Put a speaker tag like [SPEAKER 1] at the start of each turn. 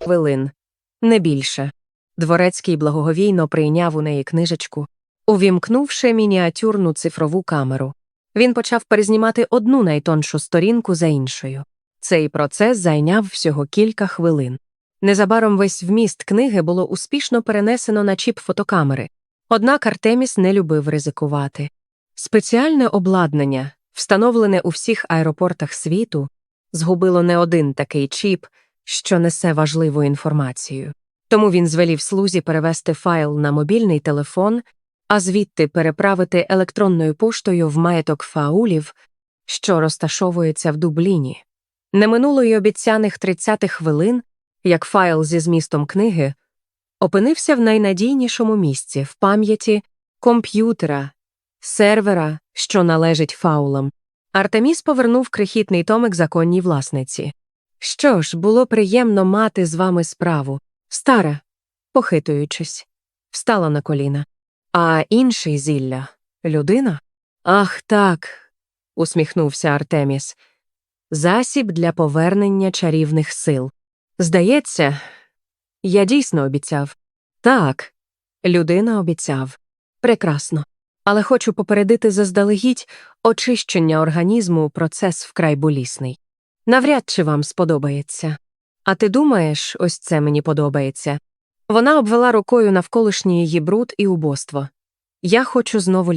[SPEAKER 1] хвилин, не більше. Дворецький благоговійно прийняв у неї книжечку, увімкнувши мініатюрну цифрову камеру. Він почав перезнімати одну найтоншу сторінку за іншою. Цей процес зайняв всього кілька хвилин. Незабаром весь вміст книги було успішно перенесено на чіп фотокамери. Однак Артеміс не любив ризикувати. Спеціальне обладнання, встановлене у всіх аеропортах світу, згубило не один такий чіп, що несе важливу інформацію. Тому він звелів слузі перевести файл на мобільний телефон, а звідти переправити електронною поштою в маєток фаулів, що розташовується в Дубліні. Не минуло й обіцяних 30 хвилин, як файл зі змістом книги опинився в найнадійнішому місці в пам'яті комп'ютера, сервера, що належить фаулам. Артеміс повернув крихітний томик законній власниці. Що ж, було приємно мати з вами справу. Стара, похитуючись, встала на коліна. А інший зілля людина? Ах, так, усміхнувся Артеміс. Засіб для повернення чарівних сил. Здається, я дійсно обіцяв. Так, людина обіцяв. Прекрасно. Але хочу попередити заздалегідь очищення організму процес вкрай болісний. Навряд чи вам сподобається. А ти думаєш, ось це мені подобається. Вона обвела рукою навколишній її бруд і убоство. Я хочу знову